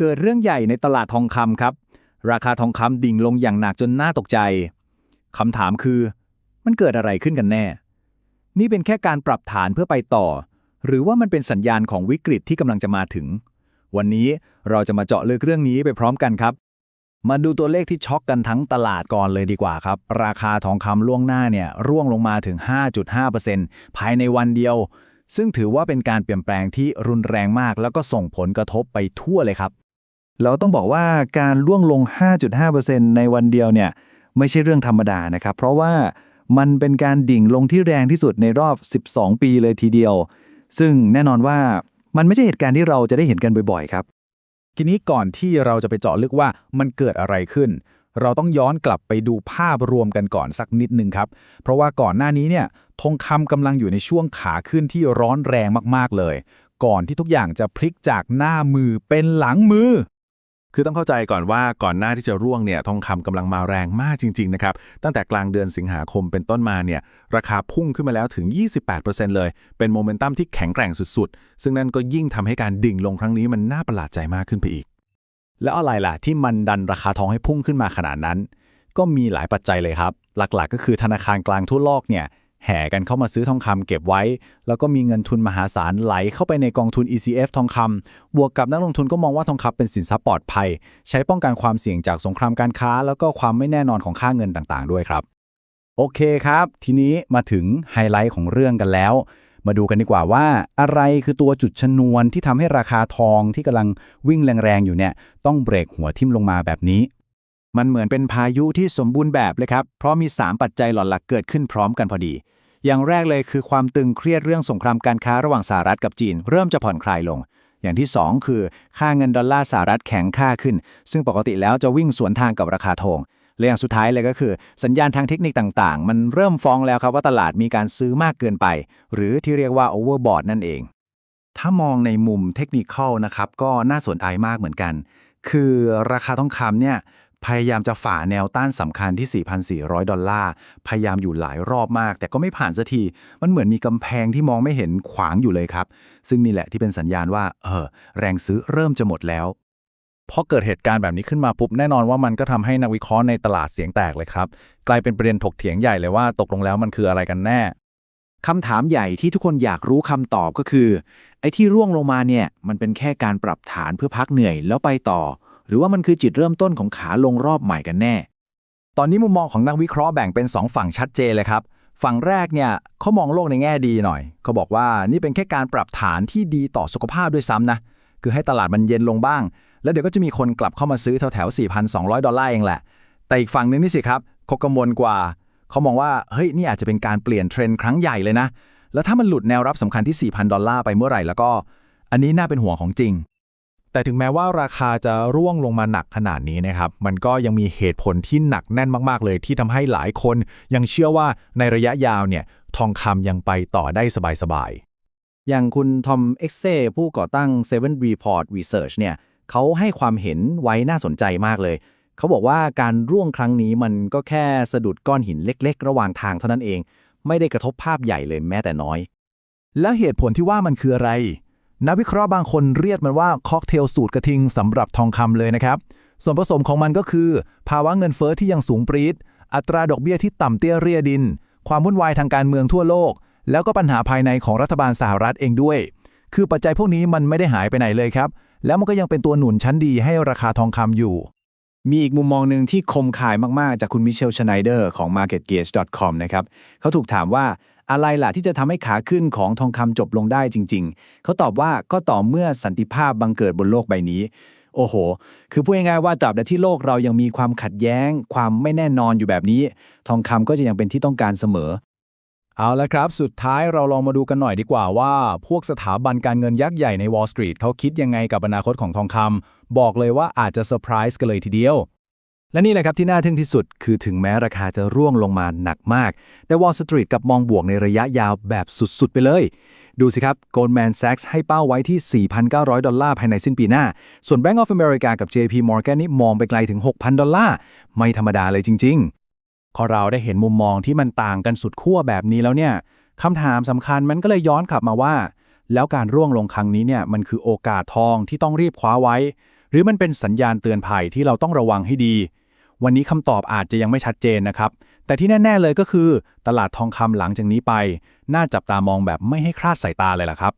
เกิดเรื่องใหญ่ในตลาดทองคำครับ ราคาทองคำดิ่งลงอย่างหนักจนน่าตกใจคำถามคือ มันเกิดอะไรขึ้นกันแน่ นี่เป็นแค่การปรับฐานเพื่อไปต่อ หรือว่ามันเป็นสัญญาณของวิกฤตที่กำลังจะมาถึง วันนี้เราจะมาเจาะลึกเรื่องนี้ไปพร้อมกันครับ มาดูตัวเลขที่ช็อกกันทั้งตลาดก่อนเลยดีกว่าครับ ราคาทองคำล่วงหน้าเนี่ยร่วงลงมาถึง 5.5%ภายในวันเดียวซึ่งถือว่าเป็นการเปลี่ยนแปลงที่รุนแรงมาก แล้วก็ส่งผลกระทบไปทั่วเลยครับ เราต้องบอกว่าการล่วงลง 5.5%ในวันเดียวเนี่ยไม่ใช่เรื่องธรรมดานะครับ เพราะว่ามันเป็นการดิ่งลงที่แรงที่สุดในรอบ 12 ปีเลยทีเดียว ซึ่งแน่นอนว่ามันไม่ใช่เหตุการณ์ที่เราจะได้เห็นกันบ่อยๆครับ ทีนี้ก่อนที่เราจะไปเจาะลึกว่ามันเกิดอะไรขึ้น เราต้องย้อนกลับไปดูภาพรวมกันก่อนสักนิดนึงครับ เพราะว่าก่อนหน้านี้เนี่ยทองคำกำลังอยู่ในช่วงขาขึ้นที่ร้อนแรงมากๆเลย ก่อนที่ทุกอย่างจะพลิกจากหน้ามือเป็นหลังมือ คือต้องเข้าใจก่อนว่าก่อนหน้าที่จะร่วงเนี่ยทองคำกำลังมาแรงมากจริงๆนะครับตั้งแต่กลางเดือนสิงหาคมเป็นต้นมาเนี่ยราคาพุ่งขึ้นมาแล้วถึง 28%เลย เป็นโมเมนตัมที่แข็งแกร่งสุดๆ ซึ่งนั่นก็ยิ่งทำให้การดิ่งลงครั้งนี้มันน่าประหลาดใจมากขึ้นไปอีก แล้วอะไรล่ะที่มันดันราคาทองให้พุ่งขึ้นมาขนาดนั้น ก็มีหลายปัจจัยเลยครับ หลักๆ ก็คือธนาคารกลางทั่วโลกเนี่ย แห่กันเข้ามาซื้อทองคำเก็บไว้ แล้วก็มีเงินทุนมหาศาลไหลเข้าไปในกองทุน ECF ทองคำบวกกับนักลงทุนก็มองว่าทองคำเป็นสินทรัพย์ปลอดภัย ใช้ป้องกันความเสี่ยงจากสงครามการค้า แล้วก็ความไม่แน่นอนของค่าเงินต่างๆ ด้วยครับ โอเคครับ ทีนี้มาถึงไฮไลท์ของเรื่องกันแล้ว มาดูกันดีกว่าว่า อะไรคือตัวจุดชนวนที่ทำให้ราคาทองที่กำลังวิ่งแรงๆอยู่เนี่ยต้องเบรกหัวทิ่มลงมาแบบนี้ มันเหมือนเป็นพายุที่สมบูรณ์แบบเลยครับ เพราะมี 3 ปัจจัยหลักๆเกิดขึ้นพร้อมกันพอดี อย่างแรกเลยคือความตึงเครียดเรื่องสงครามการค้าระหว่างสหรัฐกับจีน เริ่มจะผ่อนคลายลง อย่างที่ 2 คือ ค่าเงินดอลลาร์สหรัฐแข็งค่าขึ้น ซึ่งปกติแล้วจะวิ่งสวนทางกับราคาทองและอย่างสุดท้ายเลยก็คือ สัญญาณทางเทคนิคต่างๆ มันเริ่มฟ้องแล้วครับว่าตลาดมีการซื้อมากเกินไป หรือที่เรียกว่า overbought นั่นเอง ถ้ามองในมุมเทคนิคนะครับก็น่าสนใจมากเหมือนกัน คือราคาทองคำเนี่ย พยายามจะฝ่าแนวต้านสำคัญที่ 4,400 ดอลลาร์ พยายามอยู่หลายรอบมาก แต่ก็ไม่ผ่านสักที มันเหมือนมีกำแพงที่มองไม่เห็นขวางอยู่เลยครับ ซึ่งนี่แหละที่เป็นสัญญาณว่า เออ แรงซื้อเริ่มจะหมดแล้ว พอเกิดเหตุการณ์แบบนี้ขึ้นมาปุ๊บ แน่นอนว่ามันก็ทำให้นักวิเคราะห์ในตลาดเสียงแตกเลยครับ กลายเป็นประเด็นถกเถียงใหญ่เลยว่าตกลงแล้วมันคืออะไรกันแน่คำถามใหญ่ที่ทุกคนอยากรู้คำตอบก็คือ ไอ้ที่ร่วงลงมาเนี่ย มันเป็นแค่การปรับฐานเพื่อพักเหนื่อยแล้วไปต่อ หรือว่ามันคือจิตเริ่มต้นของขาลงรอบใหม่กันแน่ ตอนนี้มุมมองของนักวิเคราะห์แบ่งเป็น 2 ฝั่งชัดเจนเลยครับ ฝั่งแรกเนี่ยเขามองโลกในแง่ดีหน่อยเขาบอกว่านี่เป็นแค่การปรับฐานที่ดีต่อสุขภาพด้วยซ้ำนะคือให้ตลาดมันเย็นลงบ้าง แล้วเดี๋ยวก็จะมีคนกลับเข้ามาซื้อแถวแถว4,200 ดอลลาร์เองแหละ แต่อีกฝั่งนึงนี่สิครับเขากังวลกว่าเขามองว่าเฮ้ยนี่อาจจะเป็นการเปลี่ยนเทรนด์ครั้งใหญ่เลยนะแล้วถ้ามันหลุดแนวรับสำคัญที่4,000ดอลลาร์ไปเมื่อไหร่แล้วก็ อันนี้น่าเป็นห่วงของจริง แต่ถึงแม้ว่าราคาจะร่วงลงมาหนักขนาดนี้นะครับ มันก็ยังมีเหตุผลที่หนักแน่นมาก ๆ เลย ที่ทำให้หลายคนยังเชื่อว่าในระยะยาวเนี่ยทองคำยังไปต่อได้สบาย ๆ อย่างคุณทอมเอ็กเซผู้ก่อตั้ง Seven Report Research เนี่ยเขาให้ความเห็นไว้น่าสนใจมากเลย เขาบอกว่าการร่วงครั้งนี้มันก็แค่สะดุดก้อนหินเล็ก ๆ ระหว่างทางเท่านั้นเอง ไม่ได้กระทบภาพใหญ่เลยแม้แต่น้อย แล้วเหตุผลที่ว่ามันคืออะไร นักวิเคราะห์บางคนเรียกมันว่าค็อกเทลสูตรกระทิงสำหรับทองคำเลยนะครับ ส่วนผสมของมันก็คือ ภาวะเงินเฟอ้อที่ยังสูงปรี๊ดอัตราดอกเบี้ยที่ต่ำเตี้ยเรียดิน ความวุ่นวายทางการเมืองทั่วโลก แล้วก็ปัญหาภายในของรัฐบาลสหรัฐเองด้วย คือปัจจัยพวกนี้มันไม่ได้หายไปไหนเลยครับ แล้วมันก็ยังเป็นตัวหนุนชั้นดีให้ราคาทองคำอยู่ มีอีกมุมมองหนึ่งที่คมคายมาก ๆ จากคุณมิเชลชไนเดอร์ของ MarketGauge.com นะครับเขาถูกถามว่า อะไรล่ะที่จะทำให้ขาขึ้นของทองคำจบลงได้จริง ๆ เขาตอบว่าก็ต่อเมื่อสันติภาพบังเกิดบนโลกใบนี้ โอ้โห คือพูดง่ายๆว่าตราบใดที่โลกเรายังมีความขัดแย้ง ความไม่แน่นอนอยู่แบบนี้ ทองคำก็จะยังเป็นที่ต้องการเสมอ เอาละครับ สุดท้ายเราลองมาดูกันหน่อยดีกว่าว่า พวกสถาบันการเงินยักษ์ใหญ่ใน Wall Street เขาคิดยังไงกับอนาคตของทองคำบอกเลยว่าอาจจะเซอร์ไพรส์กันเลยทีเดียว และนี่แหละครับที่น่าทึ่งที่สุด คือถึงแม้ราคาจะร่วงลงมาหนักมาก แต่ Wall Street กลับมองบวกในระยะยาวแบบสุด ๆ ไปเลย ดูสิครับ Goldman Sachs ให้เป้าไว้ที่ 4,900 ดอลลาร์ภายในสิ้นปีหน้า ส่วน Bank of America กับ JP Morgan นี่มองไปไกลถึง 6,000 ดอลลาร์ ไม่ธรรมดาเลยจริง ๆ พอเราได้เห็นมุมมองที่มันต่างกันสุดขั้วแบบนี้แล้วเนี่ยคำถามสำคัญมันก็เลยย้อนกลับมาว่า แล้วการร่วงลงครั้งนี้เนี่ยมันคือโอกาสทองที่ต้องรีบคว้าไว้ หรือมันเป็นสัญญาณเตือนภัยที่เราต้องระวังให้ดี วันนี้คำตอบอาจจะยังไม่ชัดเจนนะครับ แต่ที่แน่ ๆ เลยก็คือ ตลาดทองคำหลังจากนี้ไป น่าจับตามองแบบไม่ให้คลาดสายตาเลยล่ะครับ